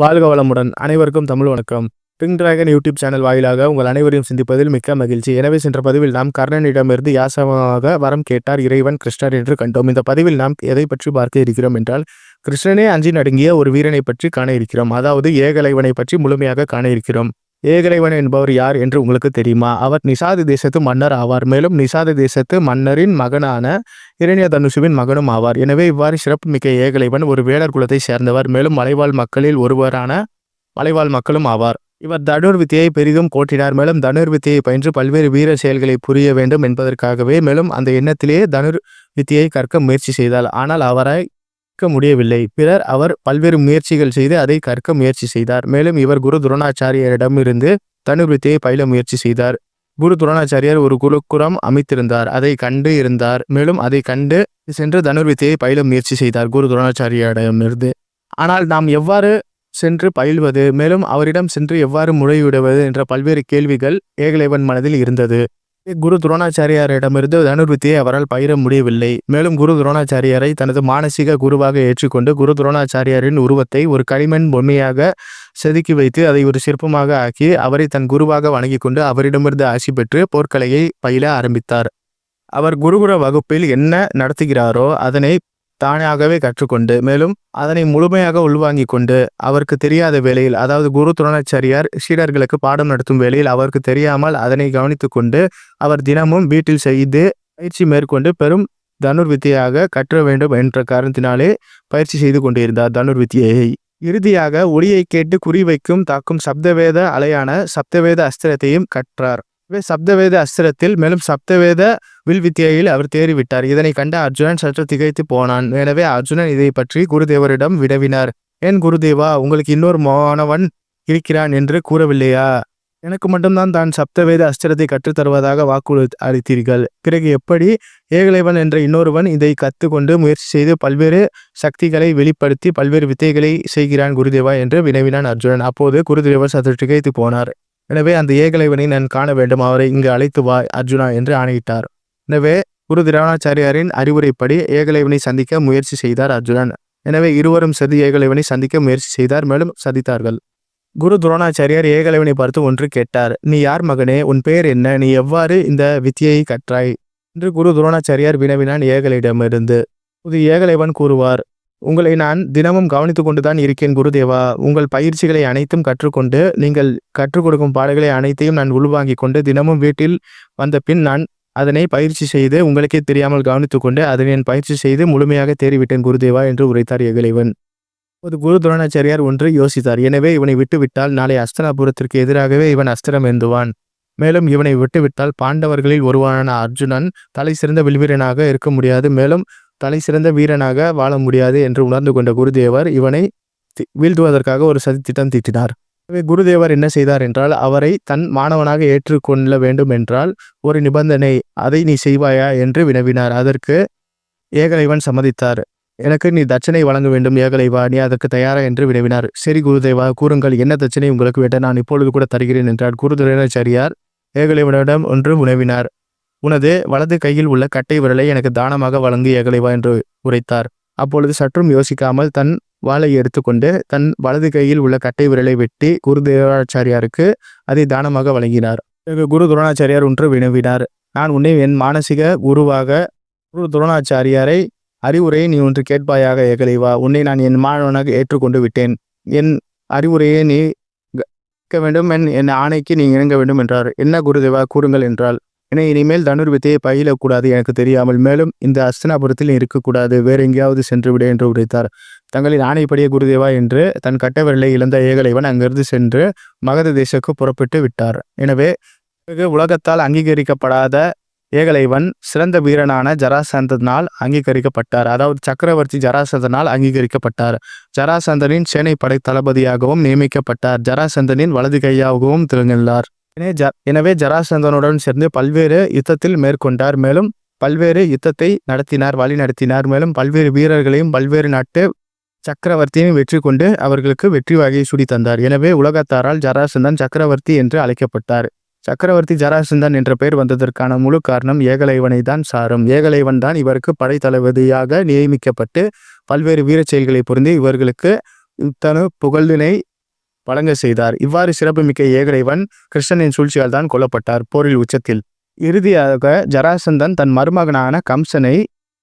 வாழ்க வளமுடன். அனைவருக்கும் தமிழ் வணக்கம். பிங்க் டிராகன் யூடியூப் சேனல் வாயிலாக உங்கள் அனைவரையும் சிந்திப்பதில் மிக்க மகிழ்ச்சி. எனவே சென்ற பதிவில் நாம் கர்ணனிடமிருந்து யாசகமாக வரம் கேட்டார் இறைவன் கிருஷ்ணர் என்று கண்டோம். இந்த பதிவில் நாம் எதை பற்றி பார்க்க இருக்கிறோம் என்றால் கிருஷ்ணனே அஞ்சி நடுங்கிய ஒரு வீரனை பற்றி காண இருக்கிறோம். அதாவது ஏகலைவனை பற்றி முழுமையாக காண இருக்கிறோம். ஏகலைவன் என்பவர் யார் என்று உங்களுக்கு தெரியுமா? அவர் நிசாது தேசத்து மன்னர் ஆவார். மேலும் நிசாத தேசத்து மன்னரின் மகனான இரணிய தனுஷுவின் மகனும் ஆவார். எனவே இவ்வாறு சிறப்புமிக்க ஏகலைவன் ஒரு வேடர் குலத்தை சேர்ந்தவர். மேலும் மலைவாழ் மக்களில் ஒருவரான மலைவாழ் மக்களும் ஆவார். இவர் தனுர் வித்தியை பெரிதும் போற்றினார். மேலும் தனுர் வித்தியை பயின்று பல்வேறு வீர செயல்களை புரிய வேண்டும் என்பதற்காகவே மேலும் அந்த எண்ணத்திலேயே தனுர் வித்தியை கற்க முயற்சி செய்தார். ஆனால் அவரை கற்க முடியவில்லை. பிறர் அவர் பல்வேறு முயற்சிகள் செய்து அதை கற்க முயற்சி செய்தார். மேலும் இவர் குரு துரோணாச்சாரியரிடமிருந்து தனுர் பயில முயற்சி செய்தார். குரு துரோணாச்சாரியர் ஒரு குருக்குரம் அமைத்திருந்தார். அதை கண்டு இருந்தார். மேலும் அதை கண்டு சென்று தனுர்வித்தியை பயில முயற்சி செய்தார் குரு துரோணாச்சாரியரிடமிருந்து. ஆனால் நாம் எவ்வாறு சென்று பயில்வது? மேலும் அவரிடம் சென்று எவ்வாறு முறையிடுவது? என்ற பல்வேறு கேள்விகள் ஏகலைவன் மனதில் இருந்தது. குரு துரோணாச்சாரியாரிடமிருந்து தனுர்வித்தியை அவரால் பயிர முடியவில்லை. மேலும் குரு துரோணாச்சாரியாரை தனது மானசீக குருவாக ஏற்றுக்கொண்டு குரு துரோணாச்சாரியாரின் உருவத்தை ஒரு களிமண் பொம்மையாக செதுக்கி வைத்து அதை ஒரு சிற்பமாக ஆக்கி அவரை தன் குருவாக வணங்கி கொண்டு அவரிடமிருந்து ஆசி பெற்று போர்க்கலையை பயில ஆரம்பித்தார். அவர் குருகுர வகுப்பில் என்ன நடத்துகிறாரோ அதனை தானாகவே கற்றுக்கொண்டு மேலும் அதனை முழுமையாக உள்வாங்கிக் கொண்டு அவருக்கு தெரியாத வேளையில் அதாவது குரு துரோணாச்சாரியார் சீடர்களுக்கு பாடம் நடத்தும் வேளையில் அவருக்கு தெரியாமல் அதனை கவனித்து கொண்டு அவர் தினமும் வீட்டில் செய்து பயிற்சி மேற்கொண்டு பெரும் தனுர் வித்தியாக கற்ற வேண்டும் என்ற காரணத்தினாலே பயிற்சி செய்து கொண்டிருந்தார் தனுர் வித்தியை இறுதியாக ஒளியை கேட்டு குறிவைக்கும் தாக்கும் சப்தவேத அலையான சப்தவேத அஸ்திரத்தையும் கற்றார். சப்தவேத அஸ்திரத்தில் மேலும் சப்தவேத வில் வித்தியையில் அவர் தேறிவிட்டார். இதனை கண்ட அர்ஜுனன் சற்று திகைத்து போனான். எனவே அர்ஜுனன் இதை பற்றி குருதேவரிடம் விடவினார் ஏன் குருதேவா உங்களுக்கு இன்னொரு மாணவன் இருக்கிறான் என்று கூறவில்லையா? எனக்கு மட்டும்தான் தான் சப்தவேத அஸ்திரத்தை கற்றுத்தருவதாக வாக்குறு அளித்தீர்கள். பிறகு எப்படி ஏகலைவன் என்ற இன்னொருவன் இதை கற்றுக்கொண்டு முயற்சி செய்து பல்வேறு சக்திகளை வெளிப்படுத்தி பல்வேறு வித்தைகளை செய்கிறான் குருதேவா? என்று வினவினான் அர்ஜுனன். அப்போது குருதேவர் சற்று திகைத்து போனார். எனவே அந்த ஏகலைவனை நான் காண வேண்டும் அவரை இங்கு அழைத்து வா அர்ஜுனா என்று ஆணையிட்டார். எனவே குரு திரவணாச்சாரியாரின் அறிவுரைப்படி ஏகலைவனை சந்திக்க முயற்சி செய்தார் அர்ஜுனன். எனவே இருவரும் சதி ஏகலைவனை சந்திக்க முயற்சி செய்தார் மேலும் சந்தித்தார்கள் குரு துரோணாச்சாரியார் ஏகலைவனை பார்த்து ஒன்று கேட்டார் நீ யார் மகனே? உன் பெயர் என்ன? நீ எவ்வாறு இந்த வித்தியை கற்றாய்? என்று குரு துரோணாச்சாரியார் வினவினான் ஏகலையிடமிருந்து புது ஏகலைவன் கூறுவார் உங்களை நான் தினமும் கவனித்து கொண்டுதான் இருக்கேன் குருதேவா. உங்கள் பயிற்சிகளை அனைத்தும் கற்றுக்கொண்டு நீங்கள் கற்றுக் கொடுக்கும் பாடங்களை அனைத்தையும் நான் உள்வாங்கிக் கொண்டு தினமும் வீட்டில் வந்த பின் நான் அதனை பயிற்சி செய்து உங்களுக்கே தெரியாமல் கவனித்துக் கொண்டு அதனை நான் பயிற்சி செய்து முழுமையாக தேறிவிட்டேன் குருதேவா என்று உரைத்தார் எகலைவன் ஒரு குரு துரோணாச்சாரியார் ஒன்று யோசித்தார் எனவே இவனை விட்டுவிட்டால் நாளை அஸ்தனாபுரத்திற்கு எதிராகவே இவன் அஸ்திரம் ஏந்துவான். மேலும் இவனை விட்டுவிட்டால் பாண்டவர்களில் ஒருவனான அர்ஜுனன் தலை சிறந்த வில்வீரனாக இருக்க முடியாது. மேலும் தலை சிறந்த வீரனாக வாழ முடியாது என்று உணர்ந்து கொண்ட குருதேவர் இவனை வீழ்த்துவதற்காக ஒரு சதி திட்டம் தீட்டினார். எனவே குருதேவர் என்ன செய்தார் என்றால் அவரை தன் மாணவனாக ஏற்றுக்கொள்ள வேண்டும் என்றால் ஒரு நிபந்தனை அதை நீ செய்வாயா? என்று வினவினார். அதற்கு ஏகலைவன் சம்மதித்தார். எனக்கு நீ தட்சணை வழங்க வேண்டும் ஏகலைவா நீ அதற்கு தயாரா? என்று வினவினார். சரி குருதேவா கூறுங்கள். என்ன தட்சணை உங்களுக்கு வேட்ட? நான் இப்பொழுது கூட தருகிறேன் என்றார். குரு ஏகலைவனிடம் ஒன்று உணவினார் உனது வலது கையில் உள்ள கட்டை விரலை எனக்கு தானமாக வழங்கு ஏகலைவா என்று உரைத்தார். அப்பொழுது சற்றும் யோசிக்காமல் தன் வாளை எடுத்துக்கொண்டு தன் வலது கையில் உள்ள கட்டை விரலை வெட்டி குரு தேவாச்சாரியாருக்கு அதை தானமாக வழங்கினார். பிறகு குரு துரோணாச்சாரியார் ஒன்று வினவினார். நான் உன்னை என் மானசீக குருவாக குரு துரோணாச்சாரியாரை அறிவுரையை நீ ஒன்று கேட்பாயாக ஏகலைவா உன்னை நான் என் மாணவனாக ஏற்றுக்கொண்டு விட்டேன். என் அறிவுரையை நீ கேட்க வேண்டும். என் என் ஆணைக்கு நீ இணங்க வேண்டும் என்றார். என்ன குருதேவா கூறுங்கள் என்றால் என இனிமேல் தனுர் வித்தையை பயிலக்கூடாது எனக்கு தெரியாமல் மேலும் இந்த அஸ்தனாபுரத்தில் இருக்கக்கூடாது வேற எங்கேயாவது சென்று விட என்று உரைத்தார். தங்களின் ஆணைப்படிய குருதேவா என்று தன் கட்டவிரலை இழந்த ஏகலைவன் அங்கிருந்து சென்று மகத தேசக்கு புறப்பட்டு விட்டார். எனவே உலகத்தால் அங்கீகரிக்கப்படாத ஏகலைவன் சிறந்த வீரனான ஜராசந்தனால் அங்கீகரிக்கப்பட்டார். அதாவது சக்கரவர்த்தி ஜராசந்தனால் அங்கீகரிக்கப்பட்டார். ஜராசந்தனின் சேனை படை தளபதியாகவும் நியமிக்கப்பட்டார். ஜராசந்தனின் வலது கையாகவும் திறங்கினார் எனவே ஜராசந்தனுடன் சேர்ந்து பல்வேறு யுத்தத்தில் மேற்கொண்டார். மேலும் பல்வேறு யுத்தத்தை நடத்தினார் வழி நடத்தினார். மேலும் பல்வேறு வீரர்களையும் பல்வேறு நாட்டு சக்கரவர்த்தியையும் வெற்றி கொண்டு அவர்களுக்கு வெற்றி வகையை சுடி தந்தார். எனவே உலகத்தாரால் ஜராசந்தன் சக்கரவர்த்தி என்று அழைக்கப்பட்டார். சக்கரவர்த்தி ஜராசந்தன் என்ற பெயர் வந்ததற்கான முழு காரணம் ஏகலைவனை தான் சாரும். ஏகலைவன் தான் இவருக்கு படைத்தளபதியாக நியமிக்கப்பட்டு பல்வேறு வீரச் செயல்களை புரிந்து இவர்களுக்கு தனு புகழினை வழங்க செய்தார். இவ்வாறு சிறப்புமிக்க ஏகலைவன் கிருஷ்ணனின் சூழ்ச்சியால் தான் கொல்லப்பட்டார். போரில் உச்சத்தில் இறுதியாக ஜராசந்தன் தன் மருமகனான கம்சனை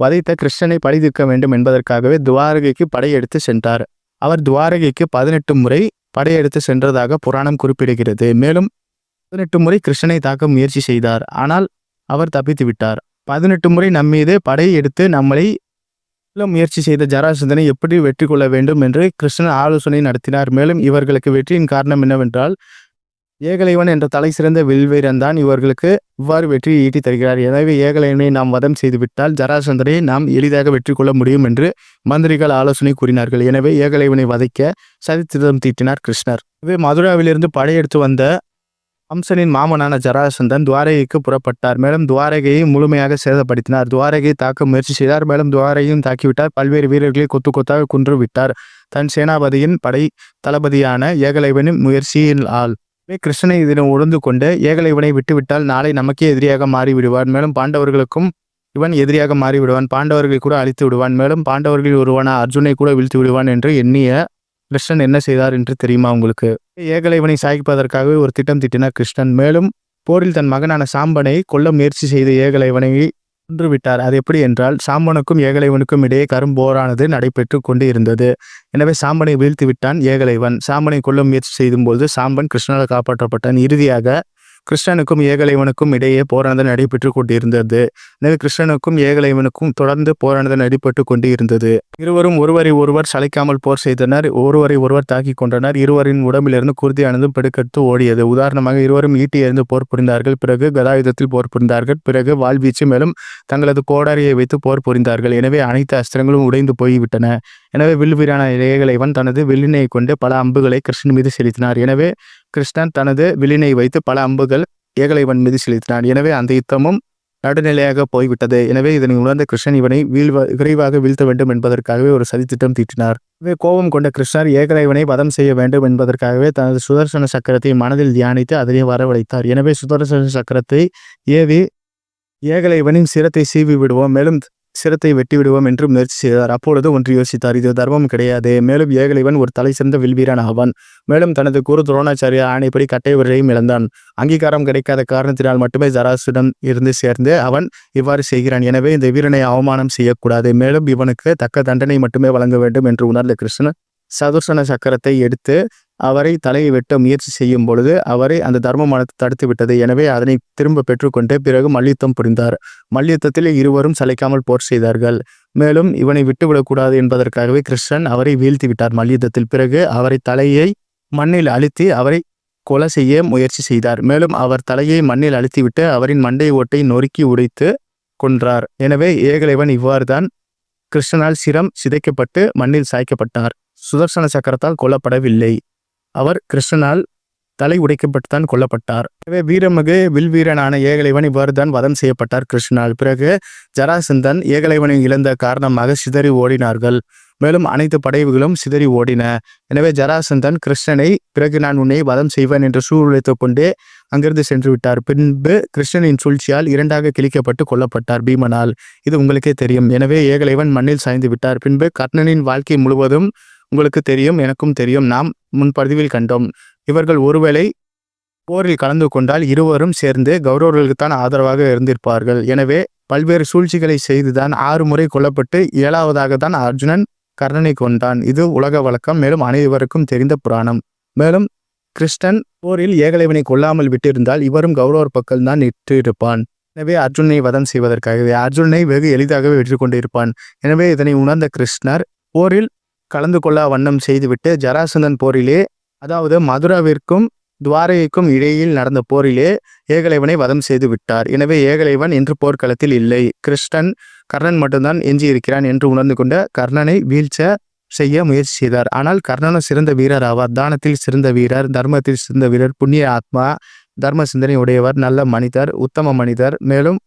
வதைத்த கிருஷ்ணனை பழிதிக்க வேண்டும் என்பதற்காகவே துவாரகைக்கு படையெடுத்து சென்றார். அவர் துவாரகைக்கு பதினெட்டு முறை படையெடுத்து சென்றதாக புராணம் குறிப்பிடுகிறது. மேலும் பதினெட்டு முறை கிருஷ்ணனை தாக்க முயற்சி செய்தார். ஆனால் அவர் தப்பித்து விட்டார் பதினெட்டு முறை நம்மீது படை எடுத்து நம்மளை முயற்சி செய்த ஜராசந்தனை எப்படி வெற்றி கொள்ள வேண்டும் என்று கிருஷ்ணன் ஆலோசனை நடத்தினார். மேலும் இவர்களுக்கு வெற்றியின் காரணம் என்னவென்றால் ஏகலைவன் என்ற தலை சிறந்த வில்வீரன் தான் இவர்களுக்கு இவ்வாறு வெற்றியை ஈட்டி தருகிறார். எனவே ஏகலைவனை நாம் வதம் செய்துவிட்டால் ஜராசந்தனை நாம் எளிதாக வெற்றி கொள்ள முடியும் என்று மந்திரிகள் ஆலோசனை கூறினார்கள். எனவே ஏகலைவனை வதைக்க சதித்திரம் தீட்டினார் கிருஷ்ணர். எனவே மதுராவிலிருந்து படையெடுத்து வந்த ஹம்சனின் மாமனான ஜராசந்தன் துவாரகைக்கு புறப்பட்டார். மேலும் துவாரகையை முழுமையாக சேதப்படுத்தினார். துவாரகையை தாக்க முயற்சி செய்தார். மேலும் துவாரகையும் தாக்கிவிட்டார். பல்வேறு வீரர்களை கொத்து கொத்தாக கொன்று விட்டார் தன் சேனாபதியின் படை தளபதியான ஏகலைவனின் முயற்சியின் ஆள். எனவே கிருஷ்ணனை இதனை உணர்ந்து கொண்டு ஏகலைவனை விட்டுவிட்டால் நாளை நமக்கே எதிரியாக மாறிவிடுவார். மேலும் பாண்டவர்களுக்கும் இவன் எதிரியாக மாறிவிடுவான். பாண்டவர்களை கூட அழித்து விடுவான். மேலும் பாண்டவர்களில் ஒருவன அர்ஜுனை கூட வீழ்த்து விடுவான் என்று எண்ணிய கிருஷ்ணன் என்ன செய்தார் என்று தெரியுமா உங்களுக்கு? ஏகலைவனை சாய்ப்பதற்காகவே ஒரு திட்டம் திட்டினார் கிருஷ்ணன். மேலும் போரில் தன் மகனான சாம்பனை கொல்ல முயற்சி செய்த ஏகலைவனை கொன்றுவிட்டார். அது எப்படி என்றால் சாம்பனுக்கும் ஏகலைவனுக்கும் இடையே கரும்போரானது நடைபெற்று கொண்டு இருந்தது. எனவே சாம்பனை வீழ்த்தி விட்டான் ஏகலைவன். சாம்பனை கொல்ல முயற்சி செய்யும்போது சாம்பன் கிருஷ்ணனால் காப்பாற்றப்பட்டான். இறுதியாக கிருஷ்ணனுக்கும் ஏகலைவனுக்கும் இடையே போரானது நடைபெற்று கொண்டிருந்தது. எனவே கிருஷ்ணனுக்கும் ஏகலைவனுக்கும் தொடர்ந்து போரானது நடைபெற்று கொண்டு இருந்தது இருவரும் ஒருவரை ஒருவர் சளைக்காமல் போர் செய்தனர். ஒருவரை ஒருவர் தாக்கி கொண்டனர் இருவரின் உடம்பிலிருந்து குருதியானது பெடுக்கெடுத்து ஓடியது. உதாரணமாக இருவரும் ஈட்டி எறிந்து போர் புரிந்தார்கள். பிறகு கதாயுதத்தில் போர் புரிந்தார்கள். பிறகு வாழ்வீச்சு மேலும் தங்களது கோடாரியை வைத்து போர் புரிந்தார்கள். எனவே அனைத்து அஸ்திரங்களும் உடைந்து போய்விட்டன. எனவே வில்வீரான ஏகலைவன் தனது வில்லினை கொண்டு பல அம்புகளை கிருஷ்ணன் மீது செலுத்தினார். எனவே கிருஷ்ணன் தனது விலினை வைத்து பல அம்புகள் ஏகலைவன் மீது செலுத்தினார் எனவே அந்த யுத்தமும் நடுநிலையாக போய்விட்டது. எனவே இதனை உணர்ந்த கிருஷ்ணன் இவனை வீழ்வ விரைவாக வீழ்த்த வேண்டும் என்பதற்காகவே ஒரு சதித்திட்டம் தீட்டினார். இவை கோபம் கொண்ட கிருஷ்ணர் ஏகலைவனை வதம் செய்ய வேண்டும் என்பதற்காகவே தனது சுதர்சன சக்கரத்தை மனதில் தியானித்து அதனை வரவழைத்தார். எனவே சுதர்சன சக்கரத்தை ஏவி ஏகலைவனின் சிரத்தை சீவி விடுவோம். மேலும் சிரத்தை வெட்டிவிடுவோம் என்று முயற்சி செய்தார். அப்பொழுது ஒன்று யோசித்தார். இது தர்மம் கிடையாது. மேலும் ஏகலைவன் ஒரு தலை சிறந்த வில்வீரன் ஆவான். மேலும் தனது குரு துரோணாச்சாரிய ஆணைப்படி கட்டை விரையும் இழந்தான். அங்கீகாரம் கிடைக்காத காரணத்தினால் மட்டுமே ஜராசுடன் இருந்து சேர்ந்து அவன் இவ்வாறு செய்கிறான். எனவே இந்த வீரனை அவமானம் செய்யக்கூடாது. மேலும் இவனுக்கு தக்க தண்டனை மட்டுமே வழங்க வேண்டும் என்று உணர்ந்த கிருஷ்ணன் சதுர்சன சக்கரத்தை எடுத்து அவரை தலையை வெட்ட முயற்சி செய்யும் பொழுது அவரை அந்த தர்மமானத்தை தடுத்து விட்டது. எனவே அதனை திரும்ப பெற்றுக்கொண்டு பிறகு மல்யுத்தம் புரிந்தார். மல்யுத்தத்தில் இருவரும் சளைக்காமல் போர் செய்தார்கள். மேலும் இவனை விட்டுவிடக்கூடாது என்பதற்காகவே கிருஷ்ணன் அவரை வீழ்த்தி விட்டார் மல்யுத்தத்தில். பிறகு அவரை தலையை மண்ணில் அழுத்தி அவரை கொலை செய்ய முயற்சி செய்தார். மேலும் அவர் தலையை மண்ணில் அழுத்திவிட்டு அவரின் மண்டை ஓட்டை நொறுக்கி உடைத்து கொன்றார். எனவே ஏகலைவன் இவ்வாறுதான் கிருஷ்ணனால் சிரம் சிதைக்கப்பட்டு மண்ணில் சாய்க்கப்பட்டார். சுதர்சன சக்கரத்தால் கொல்லப்படவில்லை. அவர் கிருஷ்ணனால் தலை உடைக்கப்பட்டுத்தான் கொல்லப்பட்டார். எனவே வீரமிகு வில்வீரனான ஏகலைவன் இவ்வாறு தான் வதம் செய்யப்பட்டார் கிருஷ்ணனால். பிறகு ஜராசந்தன் ஏகலைவனை இழந்த காரணமாக சிதறி ஓடினார்கள். மேலும் அனைத்து படைவுகளும் சிதறி ஓடின. எனவே ஜராசந்தன் கிருஷ்ணனை பிறகு நான் உன்னை வதம் செய்வேன் என்று சூழ்நிலைத்து கொண்டே அங்கிருந்து சென்று விட்டார். பின்பு கிருஷ்ணனின் சூழ்ச்சியால் இரண்டாக கிழிக்கப்பட்டு கொல்லப்பட்டார் பீமனால். இது உங்களுக்கே தெரியும். எனவே ஏகலைவன் மண்ணில் சாய்ந்து விட்டார். பின்பு கர்ணனின் வாழ்க்கை முழுவதும் உங்களுக்கு தெரியும் எனக்கும் தெரியும் நாம் முன் பதிவில் கண்டோம். இவர்கள் ஒருவேளை போரில் கலந்து கொண்டால் இருவரும் சேர்ந்து கௌரவர்களுக்குத்தான் ஆதரவாக இருந்திருப்பார்கள். எனவே பல்வேறு சூழ்ச்சிகளை செய்துதான் ஆறு முறை கொல்லப்பட்டு ஏழாவதாக தான் அர்ஜுனன் கர்ணனை கொண்டான் இது உலக வழக்கம் மேலும் அனைவருக்கும் தெரிந்த புராணம். மேலும் கிருஷ்ணன் போரில் ஏகலைவனை கொல்லாமல் விட்டிருந்தால் இவரும் கௌரவர் பக்கம்தான் நிற்றிருப்பான். எனவே அர்ஜுனை வதம் செய்வதற்காகவே அர்ஜுனனை வெகு எளிதாகவே வெற்றி கொண்டிருப்பான். எனவே இதனை உணர்ந்த கிருஷ்ணர் போரில் கலந்து கொள்ள வண்ணம் செய்துவிட்டு ஜராசந்தன் போரிலே அதாவது மதுராவிற்கும் துவாரகைக்கும் இடையில் நடந்த போரிலே ஏகலைவனை வதம் செய்து விட்டார் எனவே ஏகலைவன் இன்று போர்க்களத்தில் இல்லை. கிருஷ்ணன் கர்ணன் மட்டும்தான் எஞ்சி இருக்கிறான் என்று உணர்ந்து கொண்ட கர்ணனை வீழ்ச்ச செய்ய முயற்சி செய்தார். ஆனால் கர்ணனும் சிறந்த வீரர் ஆவார். தானத்தில் சிறந்த வீரர் தர்மத்தில் சிறந்த வீரர் புண்ணிய ஆத்மா தர்ம சிந்தனை உடையவர் நல்ல மனிதர் உத்தம மனிதர் மேலும்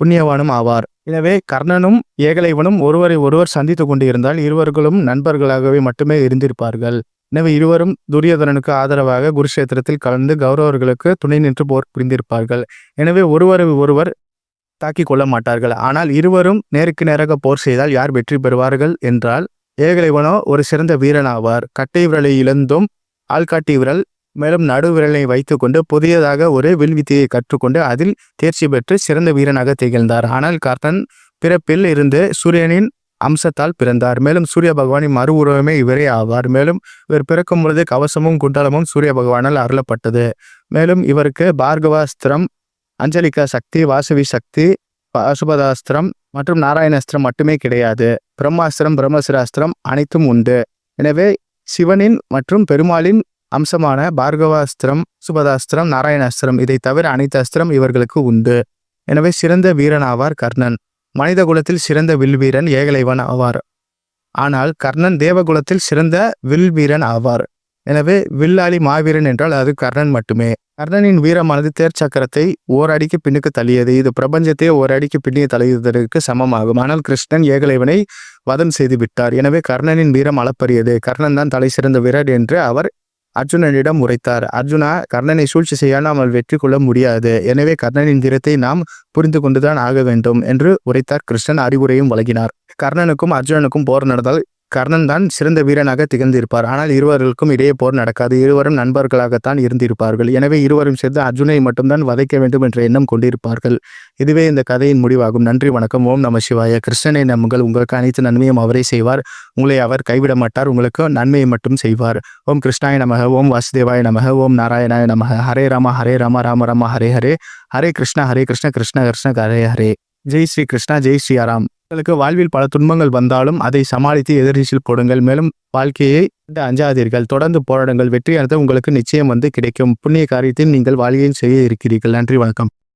புண்ணியவானும் ஆவார். எனவே கர்ணனும் ஏகலைவனும் ஒருவரை ஒருவர் சந்தித்து கொண்டிருந்தால் இருவர்களும் நண்பர்களாகவே மட்டுமே இருந்திருப்பார்கள். எனவே இருவரும் துரியோதனனுக்கு ஆதரவாக குருஷேத்திரத்தில் கலந்து கௌரவர்களுக்கு துணை நின்று போர் புரிந்திருப்பார்கள். எனவே ஒருவரை ஒருவர் தாக்கி கொள்ள மாட்டார்கள். ஆனால் இருவரும் நேருக்கு நேராக போர் செய்தால் யார் வெற்றி பெறுவார்கள் என்றால் ஏகலைவனோ ஒரு சிறந்த வீரன் ஆவார் கட்டை விரலை இழந்தும் ஆள்காட்டி விரல் மேலும் நடுவிரலை வைத்துக்கொண்டு புதியதாக ஒரு வில்வித்தையை கற்றுக்கொண்டு அதில் தேர்ச்சி பெற்று சிறந்த வீரனாக திகழ்ந்தார். ஆனால் கர்ணன் பிறப்பில் இருந்து சூரியனின் அம்சத்தால் பிறந்தார். மேலும் சூரிய பகவானின் மறு உருவமே இவரே ஆவார். மேலும் இவர் பிறக்கும் பொழுது கவசமும் குண்டலமும் சூரிய பகவானால் அருளப்பட்டது. மேலும் இவருக்கு பார்கவாஸ்திரம் அஞ்சலிகா சக்தி வாசவி சக்தி பசுபதாஸ்திரம் மற்றும் நாராயணாஸ்திரம் மட்டுமே கிடையாது. பிரம்மாஸ்திரம் பிரம்மசிராஸ்திரம் அனைத்தும் உண்டு. எனவே சிவனின் மற்றும் பெருமாளின் அம்சமான பார்கவாஸ்திரம் சுபதாஸ்திரம் நாராயணாஸ்திரம் இதை தவிர அனைத்து அஸ்திரம் இவர்களுக்கு உண்டு. எனவே சிறந்த வீரன் ஆவார் கர்ணன். மனித குலத்தில் சிறந்த வில் வீரன் ஏகலைவன் ஆவார். ஆனால் கர்ணன் தேவகுலத்தில் சிறந்த வில் வீரன் ஆவார். எனவே வில்லாளி மாவீரன் என்றால் அது கர்ணன் மட்டுமே. கர்ணனின் வீரமானது தேர்ச்சக்கரத்தை ஓரடிக்கு பின்னுக்கு தள்ளியது. இது பிரபஞ்சத்தையே ஓரடிக்கு பின்னிய தலையுதற்கு சமமாகும். ஆனால் கிருஷ்ணன் ஏகலைவனை வதம் செய்து விட்டார். எனவே கர்ணனின் வீரம் அளப்பரியது. கர்ணன் தான் தலை சிறந்த வீரர் என்று அவர் அர்ஜுனனிடம் உரைத்தார். அர்ஜுனா கர்ணனை சூழ்ச்சி செய்யாமல் வெற்றி கொள்ள முடியாது. எனவே கர்ணனின் திறத்தை நாம் புரிந்து கொண்டுதான் ஆக வேண்டும் என்று உரைத்தார். கிருஷ்ணன் அறிவுரையும் வழங்கினார். கர்ணனுக்கும் அர்ஜுனனுக்கும் போர் நடந்தால் கர்ணன் தான் சிறந்த வீரனாக திகழ்ந்திருப்பார். ஆனால் இருவர்களுக்கும் இடையே போர் நடக்காது. இருவரும் நண்பர்களாகத்தான் இருந்திருப்பார்கள். எனவே இருவரும் சேர்ந்து அர்ஜுனை மட்டும்தான் வதைக்க வேண்டும் என்ற எண்ணம் கொண்டிருப்பார்கள். இதுவே இந்த கதையின் முடிவாகும். நன்றி வணக்கம். ஓம் நம சிவாய. கிருஷ்ணனை நம்புங்கள் உங்களுக்கு அனைத்து நன்மையும் அவரே செய்வார். உங்களை அவர் கைவிட மாட்டார். உங்களுக்கு நன்மையை மட்டும் செய்வார். ஓம் கிருஷ்ணாய நமக. ஓம் வாசுதேவாய நமக. ஓம் நாராயணாய நமக. ஹரே ராமா ஹரே ராமா ராம ராமா ஹரே ஹரே. ஹரே கிருஷ்ணா ஹரே கிருஷ்ண கிருஷ்ண கிருஷ்ண ஹரே ஹரே. ஜெய் ஸ்ரீ கிருஷ்ணா ஜெய் ஸ்ரீ ஆராம். உங்களுக்கு வாழ்வில் பல துன்பங்கள் வந்தாலும் அதை சமாளித்து எதிர்நீச்சல் போடுங்கள். மேலும் வாழ்க்கையை அஞ்சாதீர்கள். தொடர்ந்து போராடுங்கள். வெற்றியானது உங்களுக்கு நிச்சயம் வந்து கிடைக்கும். புண்ணிய காரியத்தில் நீங்கள் வாழ்க்கையில் செய்ய இருக்கிறீர்கள். நன்றி வணக்கம்.